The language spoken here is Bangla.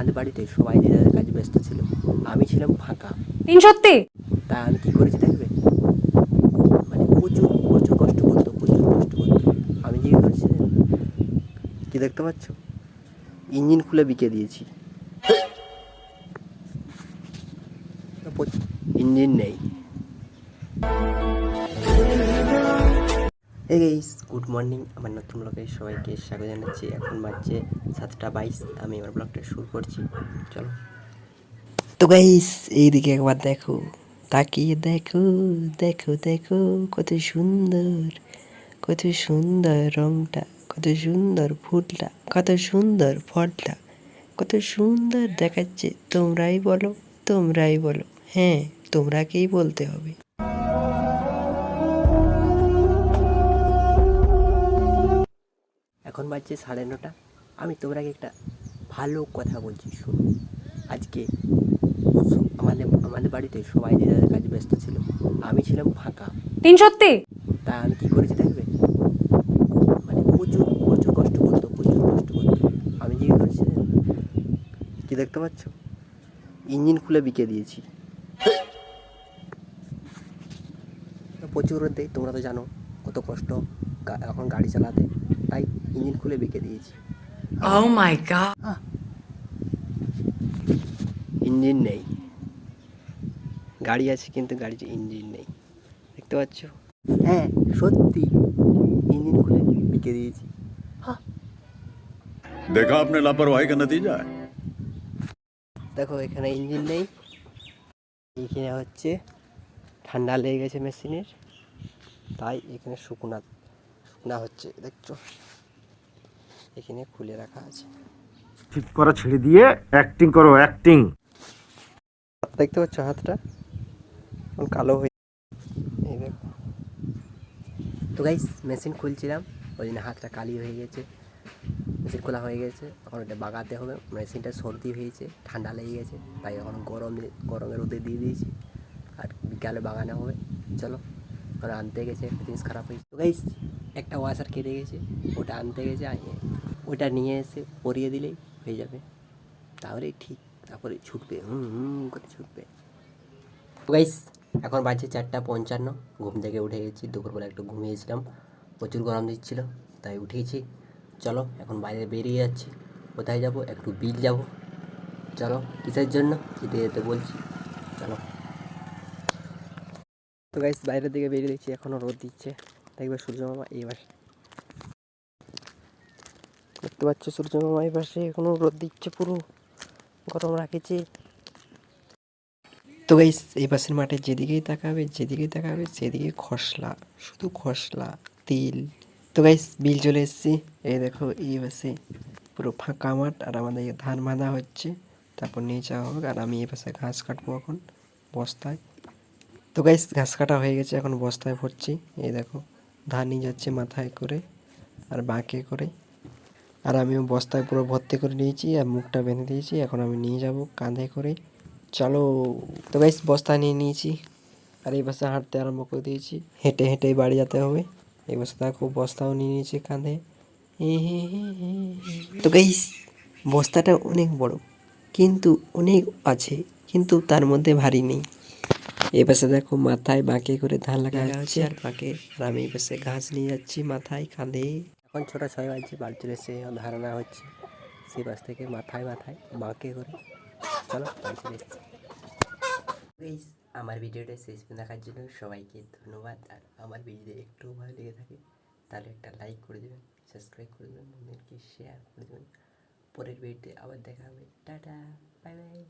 আমাদের বাড়িতে সবাই যে যাদের কাজে ব্যস্ত ছিল আমি ছিলাম ফাঁকা। তিন সত্যি? তা আমি কী করেছি দেখবে? মানে প্রচুর প্রচুর কষ্ট করতো প্রচুর কষ্ট করতো। আমি যে করেছি কি দেখতে পাচ্ছ? ইঞ্জিন খুলে বিকে দিয়েছি। ইঞ্জিন নেই। এই গাইস গুড মর্নিং আমার নতুন ব্লগে সবাইকে স্বাগত জানাচ্ছি। এখন বাজছে সাতটা বাইশ আমি আমার ব্লগটা শুরু করছি। চলো। তো গাইস এইদিকে একবার দেখো। তাকিয়ে দেখো দেখো দেখো কত সুন্দর কত সুন্দর রংটা কত সুন্দর ফুলটা কত সুন্দর ফলটা কত সুন্দর দেখাচ্ছে। তোমরাই বলো তোমরাই বলো। হ্যাঁ তোমরাকেই বলতে হবে। এখন বাজছে সাড়ে নটা। আমি তোমরাকে একটা ভালো কথা বলছি শোনো। আজকে আমাদের আমাদের বাড়িতে সবাই যে যাদের কাজে ব্যস্ত ছিল আমি ছিলাম ফাঁকা। তিন সত্যি? তা আমি কী করেছি দেখবে? মানে প্রচুর প্রচুর কষ্ট করতো প্রচুর কষ্ট করতো। আমি যে করেছি কি দেখতে পাচ্ছ? ইঞ্জিন খুলে বিকে দিয়েছি। প্রচুর রোদে তোমরা তো জানো কত কষ্ট এখন গাড়ি চালাতে। তাই ইঞ্জিন খুলে বেঁকে দিয়েছি। ও মাই গড ইঞ্জিন নেই। গাড়ি আছে কিন্তু গাড়ির ইঞ্জিন নেই। দেখতে পাচ্ছ? হ্যাঁ সত্যি। ইঞ্জিন খুলে বিকে দিয়েছি। দেখো আপনার লাপরওয়াহি কেন দিয়ে যায় দেখো এখানে ইঞ্জিন নেই। এখানে হচ্ছে ঠান্ডা লেগে গেছে মেশিনের। তাই এখানে শুকনা শুকনা হচ্ছে দেখছ? এখানে খুলে রাখা আছে। ঠিক করা ছেড়ে দিয়ে অ্যাক্টিং করো অ্যাক্টিং হাত দেখতে পাচ্ছ হাতটা? এখন কালো হয়ে এই দেখো। তো গাইস মেশিন খুলছিলাম ওই জন্য হাতটা কালি হয়ে গেছে। মেশিন খোলা হয়ে গেছে এখন ওটা বাগাতে হবে। মেশিনটা সর্দি হয়েছে ঠান্ডা লেগে গেছে তাই এখন গরম গরমের রোদে দিয়ে দিয়েছি। আর বিকালে বাগানো হবে। চলো ওরা আনতে গেছে জিনিস খারাপ হয়েছে। তো গাইস একটা ওয়াশার কেটে গেছে, ওটা আনতে গেছে ওটা নিয়ে এসে পরিয়ে দিলেই হয়ে যাবে। তাহলে ঠিক, তারপরে ছুটবে, হুম হুম, করে ছুটবে। গাইস এখন বাজছে চারটা পঞ্চান্ন, ঘুম থেকে উঠে গেছি, দুপুরবেলা একটু ঘুমিয়েছিলাম, প্রচুর গরম দিচ্ছিল, তাই উঠেছি। চলো, এখন বাইরে বেরিয়ে যাচ্ছি, কোথায় যাব, একটু বিল যাব। চলো, কিসের জন্য, যেতে যেতে বলছি, চলো। তো গাইস বাইরের দিকে বেরিয়ে দেখছি এখনও রোদ দিচ্ছে। দেখবে সূর্য মামা এই পাশে। দেখতে পাচ্ছ সূর্য মামা এই পাশে এখনও রোদ দিচ্ছে পুরো, গরম রাখেছে। তো গাইস এই পাশের মাঠে যেদিকেই তাকাবে যেদিকেই তাকাবে, সেদিকে খসলা, শুধু খসলা, তিল। তো গাইস বিল চলে এসেছি। এই দেখো, এই পাশে পুরো ফাঁকা মাঠ, আর আমাদের ধান বাঁধা হচ্ছে। তারপর নিয়ে যাওয়া হোক আর আমি এই পাশে ঘাস কাটবো এখন, বস্তায়। তো গাইস ঘাস কাটা হয়ে গেছে, এখন বস্তায় ভরছি। এই দেখো ধান নিয়ে যাচ্ছে মাথায় করে আর বাঁকে করে। আর আমিও বস্তায় পুরো ভর্তি করে নিয়েছি আর মুখটা বেঁধে দিয়েছি। এখন আমি নিয়ে যাব কাঁধে করে। চলো, তো গাইস বস্তা নিয়ে নিয়েছি। আর এই পাশে হাঁটতে আরম্ভ করে দিয়েছি। হেঁটে হেঁটে বাড়ি যেতে হবে। এই পাশে দেখো, বস্তাও নিয়ে নিয়েছি কাঁধে। তো গাইস বস্তাটা অনেক বড়, কিন্তু অনেক আছে, কিন্তু তার মধ্যে ভারী নেই। এই পাশে দেখো মাথায় বাঁকে করে ধান লাগা হচ্ছে। আর বাঁকে আর আমি এই পাশে ঘাস নিয়ে যাচ্ছি মাথায় কাঁধে। এখন ছোটা ছয় বাজছে বাড়ি চলে এসে ধারণা হচ্ছে সেই পাশ থেকে মাথায় মাথায় বাঁকে করে। চলো বাড়ি চলে এসেছি আমার ভিডিওটা শেষ পর্যন্ত দেখার জন্য সবাইকে ধন্যবাদ। আর আমার ভিডিও একটু ভালো লেগে থাকে তাহলে একটা লাইক করে দেবেন সাবস্ক্রাইব করে দেবেন বন্ধুদেরকে শেয়ার করে দেবেন। পরের ভিডিওতে আবার দেখা হবে। Tata bye bye